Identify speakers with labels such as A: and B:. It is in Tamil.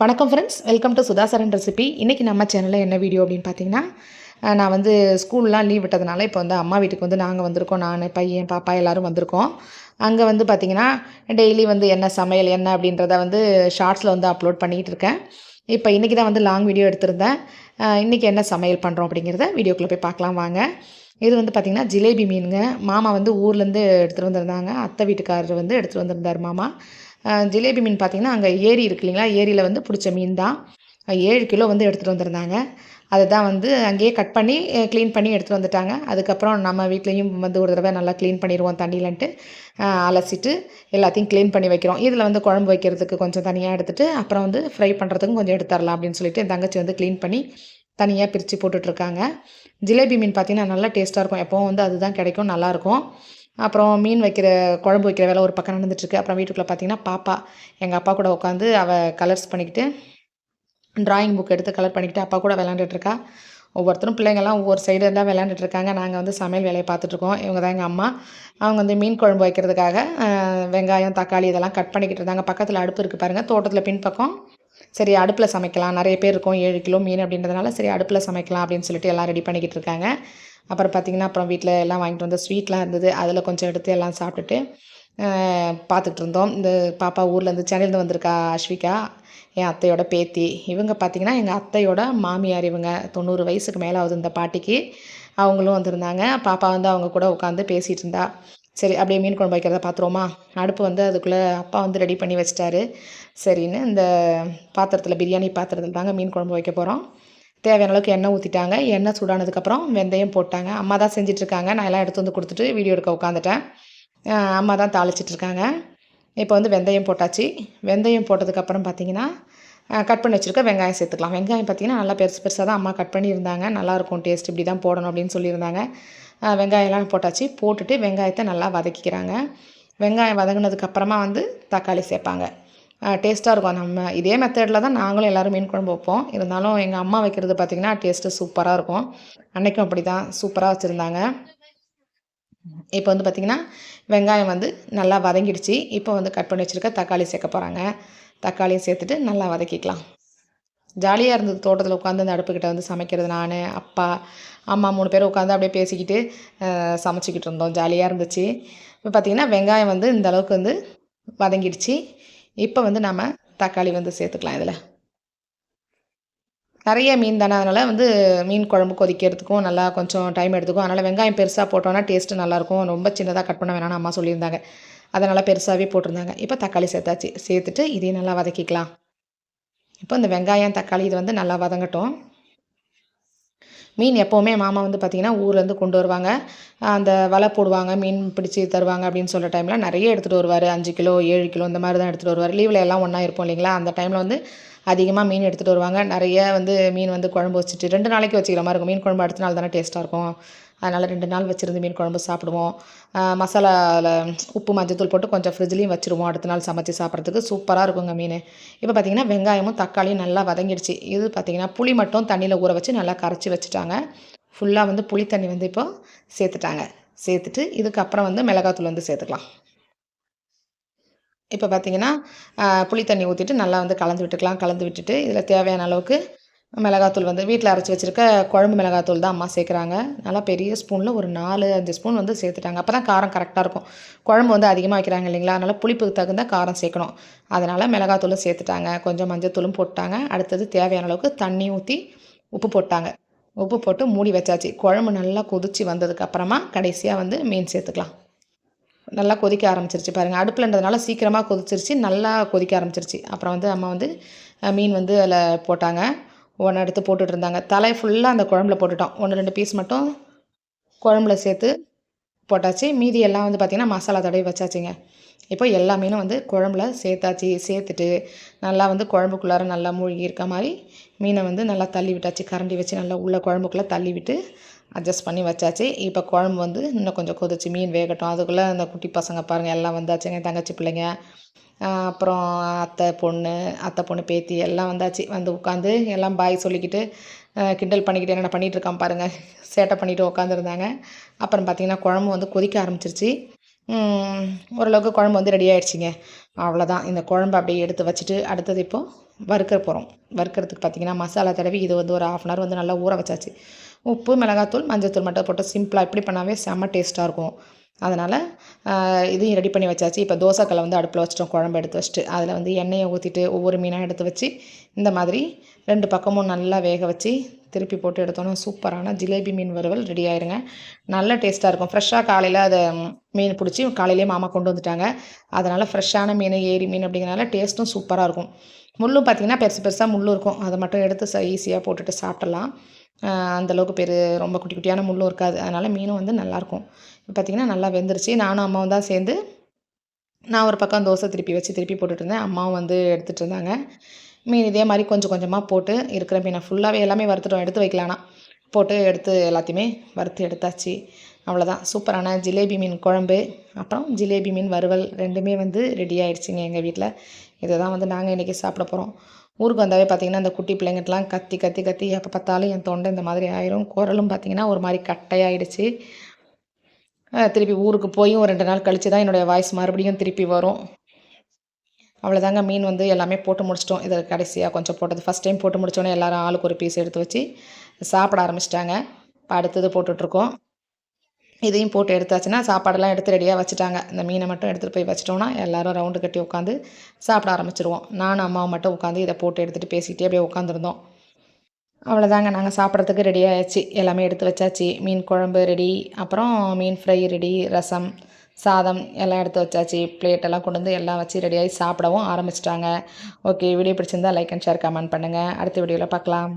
A: வணக்கம் friends welcome to Sudhasaran recipe இன்றைக்கி நம்ம சேனலில் என்ன வீடியோ அப்படின்னு பார்த்தீங்கன்னா நான் வந்து ஸ்கூல்லாம் லீவ் விட்டதுனால இப்போ வந்து அம்மா வீட்டுக்கு வந்து நாங்கள் வந்திருக்கோம். நான் பையன் பாப்பா எல்லோரும் வந்திருக்கோம். அங்கே வந்து பார்த்திங்கன்னா டெய்லி வந்து என்ன சமையல் என்ன அப்படின்றத வந்து ஷார்ட்ஸில் வந்து அப்லோட் பண்ணிகிட்டு இருக்கேன். இப்போ இன்றைக்கி தான் வந்து லாங் வீடியோ எடுத்திருந்தேன். இன்றைக்கி என்ன சமையல் பண்ணுறோம் அப்படிங்கிறத வீடியோக்குள்ளே போய் பார்க்கலாம் வாங்க. இது வந்து பார்த்திங்கன்னா ஜிலேபி மீனுங்க. மாமா வந்து ஊர்லேருந்து எடுத்துகிட்டு வந்திருந்தாங்க. அத்தை வீட்டுக்காரர் வந்து எடுத்துகிட்டு வந்திருந்தார் மாமா. ஜிலேபி மீன் பார்த்திங்கன்னா அங்கே ஏரி இருக்கு இல்லைங்களா? ஏரியில் வந்து பிடிச்ச மீன் தான் ஏழு கிலோ வந்து எடுத்துகிட்டு வந்திருந்தாங்க. அதை தான் வந்து அங்கேயே கட் பண்ணி க்ளீன் பண்ணி எடுத்துகிட்டு வந்துட்டாங்க. அதுக்கப்புறம் நம்ம வீட்லேயும் வந்து ஒரு தடவை நல்லா க்ளீன் பண்ணிடுவோம் தண்ணியிலன்ட்டு அலசிட்டு எல்லாத்தையும் க்ளீன் பண்ணி வைக்கிறோம். இதில் வந்து குழம்பு வைக்கிறதுக்கு கொஞ்சம் தனியாக எடுத்துகிட்டு அப்புறம் வந்து ஃப்ரை பண்ணுறதுக்கும் கொஞ்சம் எடுத்துரலாம் அப்படின்னு சொல்லிட்டு என் தங்கச்சி வந்து க்ளீன் பண்ணி தனியாக பிரித்து போட்டுட்ருக்காங்க ஜிலேபி மீன் பார்த்திங்கன்னா நல்லா டேஸ்ட்டாக இருக்கும். எப்போவும் வந்து அதுதான் கிடைக்கும் நல்லாயிருக்கும் அப்புறம் மீன் வைக்கிற குழம்பு வைக்கிற வேலை ஒரு பக்கம் நடந்துட்டுருக்கு. அப்புறம் வீட்டுக்குள்ளே பார்த்தீங்கன்னா பாப்பா. எங்கள் அப்பா கூட உட்காந்து அவள் கலர்ஸ் பண்ணிக்கிட்டு ட்ராயிங் புக் எடுத்து கலர் பண்ணிக்கிட்டு அப்பா கூட விளாண்டுட்ருக்கா ஒவ்வொருத்தரும் பிள்ளைங்கள்லாம் ஒவ்வொரு சைடு இருந்தால் விளையாண்டுட்டு இருக்காங்க நாங்கள் வந்து சமையல் வேலையை பார்த்துட்ருக்கோம் இவங்க தான் எங்கள் அம்மா. அவங்க வந்து மீன் குழம்பு வைக்கிறதுக்காக வெங்காயம் தக்காளி இதெல்லாம் கட் பண்ணிக்கிட்டு இருந்தாங்க. பக்கத்தில் அடுப்பு இருக்குது பாருங்கள் தோட்டத்தில் பின்பக்கம். சரி அடுப்பில் சமைக்கலாம். நிறைய பேர் இருக்கும். ஏழு கிலோ மீன் அப்படின்றதுனால சரி அடுப்பில் சமைக்கலாம் அப்படின்னு சொல்லிட்டு எல்லாம் ரெடி பண்ணிக்கிட்டு இருக்காங்க. அப்புறம் பார்த்திங்கன்னா அப்புறம் வீட்டில் எல்லாம் வாங்கிட்டு வந்த ஸ்வீட்லாம் இருந்தது. அதில் கொஞ்சம் எடுத்து எல்லாம் சாப்பிட்டுட்டு பார்த்துட்டு இருந்தோம். இந்த பாப்பா ஊர்லேருந்து சென்னையிலேருந்து வந்திருக்கா அஸ்விகா என் அத்தையோட பேத்தி. இவங்க பார்த்திங்கன்னா எங்கள் அத்தையோட மாமியார் இவங்க. தொண்ணூறு வயசுக்கு மேலே ஆகுது இந்த பாட்டிக்கு. அவங்களும் வந்திருந்தாங்க. பாப்பா வந்து அவங்க கூட உட்காந்து பேசிகிட்டு இருந்தா. சரி அப்படியே மீன் குழம்பு வைக்கிறத பார்த்துருவோமா? அடுப்பு வந்து அதுக்குள்ளே அப்பா வந்து ரெடி பண்ணி வச்சிட்டாரு. சரின்னு இந்த பாத்திரத்தில் பிரியாணி பாத்திரத்தில் தாங்க மீன் குழம்பு வைக்க போகிறோம் தேவையான அளவுக்கு எண்ணெய் ஊற்றிட்டாங்க எண்ணெய் சூடானதுக்கப்புறம் வெந்தயம் போட்டாங்க. அம்மா தான் செஞ்சிட்ருக்காங்க. நான் எல்லாம் எடுத்து வந்து கொடுத்துட்டு வீடியோ எடுக்க உட்காந்துட்டேன் அம்மா தான் தாளிச்சிட்ருக்காங்க. இப்போ வந்து வெந்தயம் போட்டாச்சு. வெந்தயம் போட்டதுக்கப்புறம் பார்த்தீங்கன்னா கட் பண்ணி வச்சுருக்க வெங்காயம் சேர்த்துக்கலாம். வெங்காயம் பார்த்தீங்கன்னா நல்லா பெருசு பெருசாக தான் அம்மா கட் பண்ணியிருந்தாங்க. நல்லாயிருக்கும் டேஸ்ட் இப்படி தான் போடணும் அப்படின்னு சொல்லியிருந்தாங்க. வெங்காயம்லாம் போட்டாச்சு. போட்டுட்டு வெங்காயத்தை நல்லா வதக்கிக்கிறாங்க. வெங்காயம் வதங்கினதுக்கப்புறமா வந்து தக்காளி சேர்ப்பாங்க. டேஸ்ட்டாக இருக்கும். நம்ம இதே மெத்தடில் தான் நாங்களும் எல்லோரும் மீன் குழம்பு வைப்போம். இருந்தாலும் எங்கள் அம்மா வைக்கிறது பார்த்திங்கன்னா டேஸ்ட்டு சூப்பராக இருக்கும். அன்றைக்கும் அப்படி தான் சூப்பராக வச்சுருந்தாங்க. இப்போ வந்து பார்த்திங்கன்னா வெங்காயம் வந்து நல்லா வதங்கிடுச்சு. இப்போ வந்து கட் பண்ணி வச்சுருக்க தக்காளி சேர்க்க போகிறாங்க தக்காளியை சேர்த்துட்டு நல்லா வதக்கிக்கலாம். ஜாலியாக இருந்தது தோட்டத்தில் உட்காந்து அந்த அடுப்புக்கிட்ட வந்து சமைக்கிறது நான் அப்பா அம்மா மூணு பேர் உட்காந்து அப்படியே பேசிக்கிட்டு சமைச்சிக்கிட்டு இருந்தோம். ஜாலியாக இருந்துச்சு. இப்போ பார்த்திங்கன்னா வெங்காயம் வந்து இந்த அளவுக்கு வந்து வதங்கிடுச்சு. இப்போ வந்து நம்ம தக்காளி வந்து சேர்த்துக்கலாம் இதில். நிறைய மீன் தானே அதனால் வந்து மீன் குழம்பு கொதிக்கிறதுக்கும் நல்லா கொஞ்சம் டைம் எடுத்துக்கும். அதனால் வெங்காயம் பெருசாக போட்டோன்னா டேஸ்ட்டு நல்லாயிருக்கும். ரொம்ப சின்னதாக கட் பண்ண வேணாம்னு அம்மா சொல்லியிருந்தாங்க. அதனால் பெருசாகவே போட்டிருந்தாங்க. இப்போ தக்காளி சேர்த்தாச்சு. சேர்த்துட்டு இதையும் நல்லா வதக்கிக்கலாம். இப்போ இந்த வெங்காயம் தக்காளி இது வந்து நல்லா வதங்கட்டும். மீன் எப்போவுமே மாமா வந்து பார்த்திங்கன்னா ஊர்லேருந்து கொண்டு வருவாங்க. அந்த வலை போடுவாங்க மீன் பிடிச்சி தருவாங்க அப்படின்னு சொல்கிற டைமில் நிறைய எடுத்துகிட்டு வருவார். அஞ்சு கிலோ ஏழு கிலோ இந்த மாதிரி தான் எடுத்துகிட்டு வருவார். லீவில் எல்லாம் ஒன்றா இருப்போம் இல்லைங்களா? அந்த டைமில் வந்து அதிகமாக மீன் எடுத்துகிட்டு வருவாங்க. நிறைய வந்து மீன் வந்து குழம்பு வச்சுட்டு ரெண்டு நாளைக்கு வச்சுக்கிற மாதிரி இருக்கும். மீன் குழம்பு அடுத்த நாள் தானே டேஸ்ட்டாக இருக்கும். அதனால் ரெண்டு நாள் வச்சுருந்து மீன் குழம்பு சாப்பிடுவோம். மசாலாவில் உப்பு மஞ்சத்தூள் போட்டு கொஞ்சம் ஃப்ரிட்ஜ்லேயும் வச்சுருவோம். அடுத்த நாள் சமைச்சு சாப்பிட்றதுக்கு சூப்பராக இருக்குங்க மீன். இப்போ பார்த்திங்கன்னா வெங்காயமும் தக்காளியும் நல்லா வதங்கிடுச்சு. இது பார்த்திங்கன்னா புளி மட்டும் தண்ணியில் ஊற வச்சு நல்லா கரைச்சி வச்சுட்டாங்க. ஃபுல்லாக வந்து புளி தண்ணி வந்து இப்போ சேர்த்துட்டாங்க. சேர்த்துட்டு இதுக்கப்புறம் வந்து மிளகாத்தூள் வந்து சேர்த்துக்கலாம். இப்போ பார்த்திங்கன்னா புளி தண்ணி ஊற்றிட்டு நல்லா வந்து கலந்து விட்டுக்கலாம். கலந்து விட்டுட்டு இதில் தேவையான அளவுக்கு மிளகாத்தூள் வந்து வீட்டில் அரைச்சி வச்சுருக்க குழம்பு மிளகாத்தூள் தான் அம்மா சேர்க்குறாங்க. நல்லா பெரிய ஸ்பூனில் ஒரு நாலு அஞ்சு ஸ்பூன் வந்து சேர்த்துட்டாங்க. அப்போ தான் காரம் கரெக்டாக இருக்கும். குழம்பு வந்து அதிகமாக வைக்கிறாங்க இல்லைங்களா? அதனால் புளிப்புக்கு தகுந்த காரம் சேர்க்கணும். அதனால் மிளகாத்தூளும் சேர்த்துட்டாங்க. கொஞ்சம் மஞ்சத்தூளும் போட்டாங்க. அடுத்தது தேவையான அளவுக்கு தண்ணி ஊற்றி உப்பு போட்டாங்க. உப்பு போட்டு மூடி வச்சாச்சு. குழம்பு நல்லா கொதிச்சு வந்ததுக்கு அப்புறமா கடைசியாக வந்து மீன் சேர்த்துக்கலாம். நல்லா கொதிக்க ஆரம்பிச்சிருச்சு பாருங்கள் அடுப்புலன்றதுனால சீக்கிரமாக கொதிச்சிருச்சு. நல்லா கொதிக்க ஆரம்பிச்சிருச்சு. அப்புறம் வந்து அம்மா வந்து மீன் வந்து அதில் போட்டாங்க. ஒன்று எடுத்து போட்டுட்டு இருந்தாங்க தலை ஃபுல்லாக அந்த குழம்புல போட்டுட்டோம். ஒன்று ரெண்டு பீஸ் மட்டும் குழம்புல சேர்த்து போட்டாச்சு. மீதி எல்லாம் வந்து பார்த்திங்கன்னா மசாலா தடவி வச்சாச்சுங்க. இப்போ எல்லா மீனும் வந்து குழம்புல சேர்த்தாச்சு. சேர்த்துட்டு நல்லா வந்து குழம்புக்குள்ளார நல்லா மூழ்கி இருக்க மாதிரி மீனை வந்து நல்லா தள்ளி விட்டாச்சு. கரண்டி வச்சு நல்லா உள்ள குழம்புக்குள்ளே தள்ளி விட்டு அட்ஜஸ்ட் பண்ணி வச்சாச்சு. இப்போ குழம்பு வந்து இன்னும் கொஞ்சம் கொதிச்சு மீன் வேகட்டும். அதுக்குள்ளே அந்த குட்டி பசங்க பாருங்கள் எல்லாம் வந்தாச்சுங்க. தங்கச்சி பிள்ளைங்க. அப்புறம் அத்தை பொண்ணு அத்தை பொண்ணு பேத்தி எல்லாம் வந்தாச்சு. வந்து உட்காந்து எல்லாம் பாய் சொல்லிக்கிட்டு கிண்டல் பண்ணிக்கிட்டு என்னென்ன பண்ணிகிட்டு இருக்கான் பாருங்கள் சேட்டை பண்ணிட்டு உட்காந்துருந்தாங்க. அப்புறம் பார்த்திங்கன்னா குழம்பு வந்து கொதிக்க ஆரம்பிச்சிருச்சு. ஓரளவுக்கு குழம்பு வந்து ரெடி ஆகிடுச்சிங்க அவ்வளோதான் இந்த குழம்பு அப்படியே எடுத்து வச்சுட்டு அடுத்தது இப்போது வறுக்க போகிறோம் வறுக்கிறதுக்கு பார்த்திங்கன்னா மசாலா தடவி இது வந்து ஒரு ஆஃப் அன் ஹவர் வந்து நல்லா ஊற வச்சாச்சு. உப்பு மிளகாத்தூள் மஞ்சத்தூள் மட்டும் போட்டு சிம்பிளாக இப்படி பண்ணாவே செம்ம டேஸ்ட்டாக இருக்கும். அதனால் இதையும் ரெடி பண்ணி வச்சாச்சு. இப்போ தோசைக்கல்லை வந்து அடுப்பில் வச்சிட்டோம். குழம்பு எடுத்து வச்சுட்டு அதில் வந்து எண்ணெயை ஊற்றிட்டு ஒவ்வொரு மீனாக எடுத்து வச்சு இந்த மாதிரி ரெண்டு பக்கமும் நல்லா வேக வச்சு திருப்பி போட்டு எடுத்தோன்னா சூப்பரான ஜிலேபி மீன் வறுவல் ரெடி ஆயிருங்க. நல்ல டேஸ்ட்டாக இருக்கும். ஃப்ரெஷ்ஷாக காலையில் அதை மீன் பிடிச்சி காலையிலேயே மாமா கொண்டு வந்துட்டாங்க. அதனால் ஃப்ரெஷ்ஷான மீன் ஏரி மீன் அப்படிங்கிறனால டேஸ்ட்டும் சூப்பராக இருக்கும். முள்ளும் பார்த்திங்கன்னா பெருசு பெருசாக முள்ளும் இருக்கும். அதை மட்டும் எடுத்து ஈஸியாக போட்டுட்டு சாப்பிடலாம். அந்தளவுக்கு பெரு ரொம்ப குட்டி குட்டியான முள்ளும் இருக்காது. அதனால் மீனும் வந்து நல்லாயிருக்கும் பார்த்திங்கன்னா நல்லா வெந்துருச்சு. நானும் அம்மாவும் தான் சேர்ந்து நான் ஒரு பக்கம் தோசை திருப்பி வச்சு திருப்பி போட்டுட்டு இருந்தேன். அம்மாவும் வந்து எடுத்துகிட்டு இருந்தாங்க. மீன் இதே மாதிரி கொஞ்சம் கொஞ்சமாக போட்டு இருக்கிற மீனை ஃபுல்லாகவே எல்லாமே வறுத்துட்டோம். எடுத்து வைக்கலான்னா போட்டு எடுத்து எல்லாத்தையுமே வறுத்து எடுத்தாச்சு. அவ்வளோதான் சூப்பரான ஜிலேபி மீன் குழம்பு. அப்புறம் ஜிலேபி மீன் வறுவல் ரெண்டுமே வந்து ரெடி ஆகிடுச்சிங்க எங்கள் வீட்டில் இதை தான் வந்து நாங்கள் இன்றைக்கி சாப்பிட போகிறோம் ஊருக்கு வந்தாவே பார்த்திங்கன்னா அந்த குட்டி பிள்ளைங்கட்டெலாம் கத்தி கத்தி கத்தி எப்போ பார்த்தாலும் என் தொண்டை இந்த மாதிரி ஆயிரும். குரலும் பார்த்திங்கன்னா ஒரு மாதிரி கட்டையாயிடுச்சு. திருப்பி ஊருக்கு போயும் ஒரு ரெண்டு நாள் கழித்து தான் என்னுடைய வாய்ஸ் மறுபடியும் திருப்பி வரும். அவ்வளோதாங்க மீன் வந்து எல்லாமே போட்டு முடிச்சிட்டோம். இதை கடைசியாக கொஞ்சம் போட்டது. ஃபஸ்ட் டைம் போட்டு முடிச்சோன்னே எல்லோரும் ஆளுக்கு ஒரு பீஸ் எடுத்து வச்சு சாப்பிட ஆரம்பிச்சிட்டாங்க. இப்போ அடுத்தது போட்டுட்ருக்கோம். இதையும் போட்டு எடுத்தாச்சுன்னா சாப்பாடெல்லாம் எடுத்து ரெடியாக வச்சுட்டாங்க. இந்த மீனை மட்டும் எடுத்துகிட்டு போய் வச்சிட்டோம்னா எல்லோரும் ரவுண்டு கட்டி உட்காந்து சாப்பிட ஆரம்பிச்சிருவோம். நானும் அம்மாவும் மட்டும் உட்காந்து இதை போட்டு எடுத்துகிட்டு பேசிக்கிட்டே அப்படியே உட்காந்துருந்தோம். அவ்வளோதாங்க நாங்கள் சாப்பிட்றதுக்கு ரெடி ஆயாச்சு. எல்லாமே எடுத்து வச்சாச்சு. மீன் குழம்பு ரெடி அப்புறம் மீன் ஃப்ரை ரெடி ரசம் சாதம் எல்லாம் எடுத்து வச்சாச்சு. பிளேட்டெல்லாம் கொண்டு வந்து எல்லாம் வச்சு ரெடியாகி சாப்பிடவும் ஆரம்பிச்சிட்டாங்க. ஓகே வீடியோ பிடிச்சிருந்தா லைக் அண்ட் ஷேர் கமெண்ட் பண்ணுங்கள் அடுத்த வீடியோவில் பார்க்கலாம்.